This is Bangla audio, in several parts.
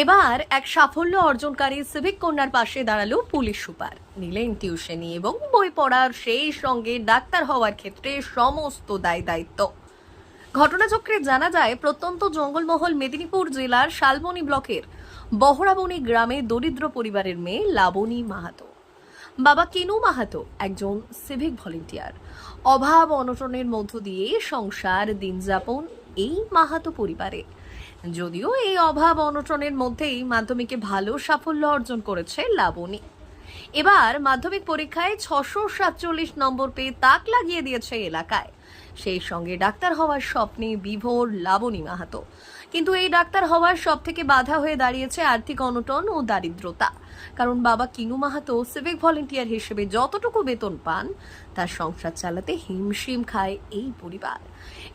এবার এক সাফল্য অর্জনকারী সিভিক কন্যার পাশে দাঁড়াল পুলিশ সুপার। নিলেন টিউশনি এবং বই পড়ার সেই সঙ্গে ডাক্তার হওয়ার ক্ষেত্রে সমস্ত দায় দায়িত্ব। ঘটনাচক্রে জানা যায়, প্রত্যন্ত জঙ্গলমহল মেদিনীপুর জেলার শালবনী ব্লকের বহরাবনী গ্রামে দরিদ্র পরিবারের মেয়ে লাবণী মাহাতো। বাবা কিনু মাহাতো একজন সিভিক ভলেন্টিয়ার অভাব অনটনের মধ্য দিয়ে সংসার, দিনযাপন এই মাহাতো পরিবারে। যদিও এই অভাব অনটনের মধ্যেই মাধ্যমিকে ভালো সাফল্য অর্জন করেছে লাবণী। এবার মাধ্যমিক পরীক্ষায় ছশো সাতচল্লিশ নম্বর পেয়ে তাক লাগিয়ে দিয়েছে এলাকায়। সেই সঙ্গে ডাক্তার হওয়ার স্বপ্নে বিভোর লাবণী মাহাতো। কিন্তু এই ডাক্তার হওয়ার সব থেকে বাধা হয়ে দাঁড়িয়েছে আর্থিক অনটন ও দারিদ্রতা। কারণ বাবা কিনু মাহাতো সিভিক ভলেন্টিয়ার হিসেবে যতটুকু বেতন পান, তার সংসার চালাতে হিমশিম খায় এই পরিবার।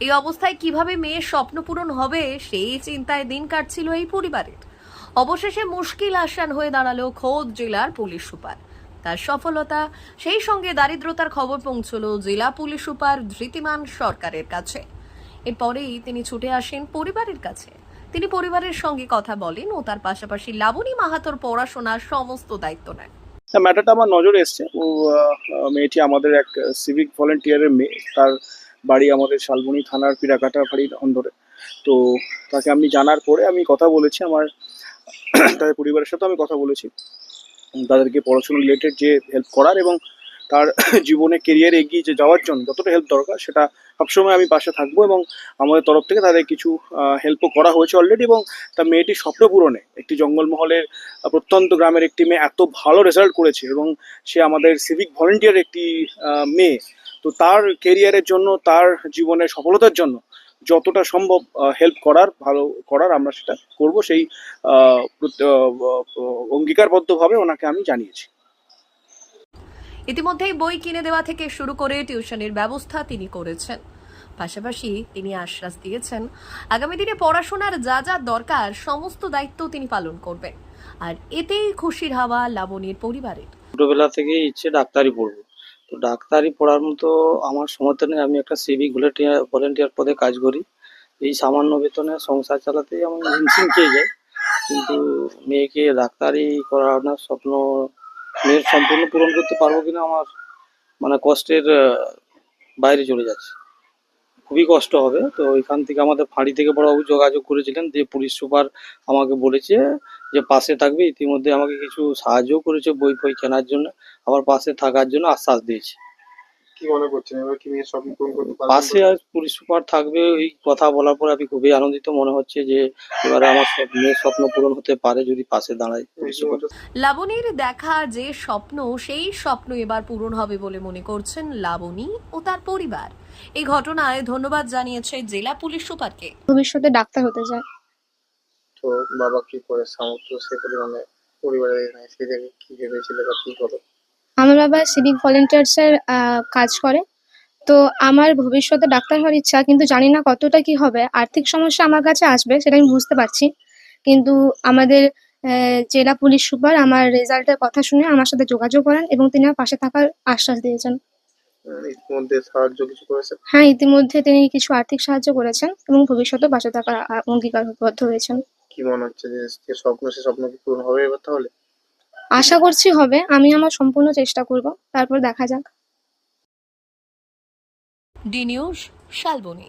এই অবস্থায় কীভাবে মেয়ের স্বপ্ন পূরণ হবে সেই চিন্তায় দিন কাটছিল এই পরিবারের। অবশেষে মুশকিল আসান হয়ে দাঁড়াল খোদ জেলার পুলিশ সুপার। তার সফলতা, সেই সঙ্গে দারিদ্রতার খবর পৌঁছলো জেলা পুলিশ সুপার ধৃতিমান সরকারের কাছে। এরপরেই তিনি ছুটে আসেন পরিবারের কাছে। তিনি পরিবারের সঙ্গে কথা বলেন ও তার পাশাপাশি লাবণী মাহাতোর পড়াশোনার সমস্ত দায়িত্ব নেন। হ্যাঁ ম্যাটারটা আমার নজরে এসছে। ও মেয়েটি আমাদের এক সিভিক ভলেন্টিয়ারের মেয়ে। তার বাড়ি আমাদের শালবনী থানার পিরাকাটা বাড়ির অন্দরে। তো তাকে আমি জানার পরে আমি কথা বলেছি। আমার তাদের পরিবারের সাথে আমি কথা বলেছি। তাদেরকে পড়াশোনা রিলেটেড যে হেল্প করার এবং তার জীবনে কেরিয়ার এগিয়ে যে যাওয়ার জন্য যতটা হেল্প দরকার সেটা সবসময় আমি পাশে থাকব এবং আমাদের তরফ থেকে তাদের কিছু হেল্পও করা হয়েছে অলরেডি এবং তার মেয়েটির স্বপ্ন পূরণে একটি জঙ্গলমহলের প্রত্যন্ত গ্রামের একটি মেয়ে এত ভালো রেজাল্ট করেছে এবং সে আমাদের সিভিক ভলেন্টিয়ার একটি মেয়ে। তো তার কেরিয়ারের জন্য, তার জীবনের সফলতার জন্য যতটা সম্ভব হেল্প করার, ভালো করার আমরা সেটা করব সেই অঙ্গীকারবদ্ধভাবে ওনাকে আমি জানিয়েছি। ইতিমধ্যেই বই কিনে দেওয়া থেকে শুরু করে টিউশনের ব্যবস্থা তিনি করেছেন। পাশাপাশি তিনি আশ্বাস দিয়েছেন, আগামী দিনে পড়াশোনার যা যা দরকার সমস্ত দায়িত্ব তিনি পালন করবেন। আর এতেই খুশির হাওয়া লাবণীর পরিবারের। ছোটবেলা থেকেই ইচ্ছে ডাক্তারি পড়ব। তো ডাক্তারি পড়ার মতো আমার সমর্থ নেই আমি একটা সিভিক ভলেন্টিয়ার ভলেন্টিয়ার পদে কাজ করি। এই সামান্য বেতনে সংসার চালাতেই আমি হিমশিম খেয়ে যাই কিন্তু মেয়েকে ডাক্তারি করানোর স্বপ্ন মেয়ের সম্পূর্ণ পূরণ করতে পারব কিনা আমার মানে কষ্টের বাইরে চলে যাচ্ছে। খুবই কষ্ট হবে। তো এখান থেকে আমাদের ফাঁড়ি থেকে বড়বাবু যোগাযোগ করেছিলেন যে পুলিশ সুপার আমাকে বলেছে যে পাশে থাকবে। ইতিমধ্যে আমাকে কিছু সাহায্য করেছে বই ফই কেনার জন্য। আমার পাশে থাকার জন্য আশ্বাস দিয়েছে। কি মনে করছেন? এবার কি মেয়ের স্বপ্ন পূরণ করতে পারবেন? পাশে আর পুলিশ সুপার থাকবে এই কথা বলার পর আমি খুবই আনন্দিত মনে হচ্ছে যে এবারে আমার সব মেয়ের স্বপ্ন পূরণ হতে পারে যদি পাশে দাঁড়ায় পুলিশ সুপার। লাবণীর দেখা যে স্বপ্ন সেই স্বপ্ন এবার পূরণ হবে বলে মনে করছেন লাবণী ও তার পরিবার। এই ঘটনায় ধন্যবাদ জানিয়েছে জেলা পুলিশ সুপারকে। ভবিষ্যতে ডাক্তার হতে চায়। তো বাবা কি করে সামর্থ্য সে পরিমাণে পরিবারের নাই সেই জায়গায় কি ভেবেছিল বা কি করো? আমার বাবা সিভিক ভলেন্টিয়ার্সের কাজ করে। তো আমার ভবিষ্যতে ডাক্তার হওয়ার ইচ্ছা কিন্তু জানি না কতটা কি হবে। আর্থিক সমস্যা আমার কাছে আসবে সেটা আমি বুঝতে পারছি। কিন্তু আমাদের জেলা পুলিশ সুপার আমার রেজাল্টের কথা শুনে আমার সাথে যোগাযোগ করেন এবং তিনি আমার পাশে থাকার আশ্বাস দিয়েছেন। ইতিমধ্যে সাহায্য কিছু করেছে হ্যাঁ ইতিমধ্যে তিনি কিছু আর্থিক সাহায্য করেছেন এবং ভবিষ্যতে পাশে থাকার অঙ্গীকারবদ্ধ হয়েছেন। কি মনে হচ্ছে যে স্বপ্ন সে স্বপ্ন কি পূরণ হবে এবার তাহলে? আশা করছি হবে। আমি আমার সম্পূর্ণ চেষ্টা করব। তারপর দেখা যাক। D news Salboni.